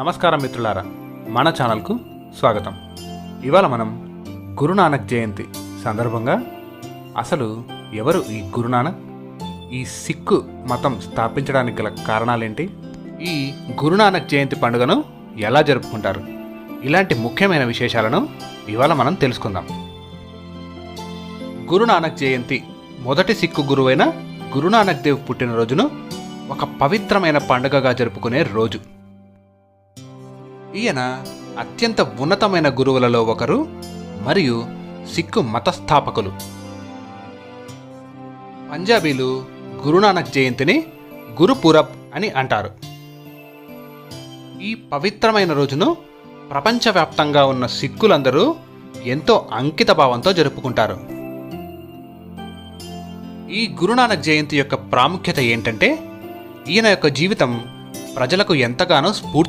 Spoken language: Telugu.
నమస్కారం మిత్రులారా మన ఛానల్కు స్వాగతం. ఇవాళ మనం గురునానక్ జయంతి సందర్భంగా అసలు ఎవరు ఈ గురునానక్? ఈ సిక్కు మతం స్థాపించడానికి గల కారణాలేంటి? ఈ గురునానక్ జయంతి పండుగను ఎలా జరుపుకుంటారు? ఇలాంటి ముఖ్యమైన విశేషాలను ఇవాళ మనం తెలుసుకుందాం. గురునానక్ జయంతి మొదటి సిక్కు గురువైన గురునానక్ దేవ్ పుట్టినరోజును ఒక పవిత్రమైన పండుగగా జరుపుకునే రోజు. ఈయన అత్యంత ఉన్నతమైన గురువులలో ఒకరు మరియు సిక్కు మతస్థాపకులు. పంజాబీలు గురునానక్ జయంతిని గురుపురబ్ అని అంటారు. ఈ పవిత్రమైన రోజును ప్రపంచవ్యాప్తంగా ఉన్న సిక్కులందరూ ఎంతో అంకిత భావంతో జరుపుకుంటారు. ఈ గురునానక్ జయంతి యొక్క ప్రాముఖ్యత ఏంటంటే ఈయన యొక్క జీవితం ప్రజలకు ఎంతగానో స్ఫూర్తి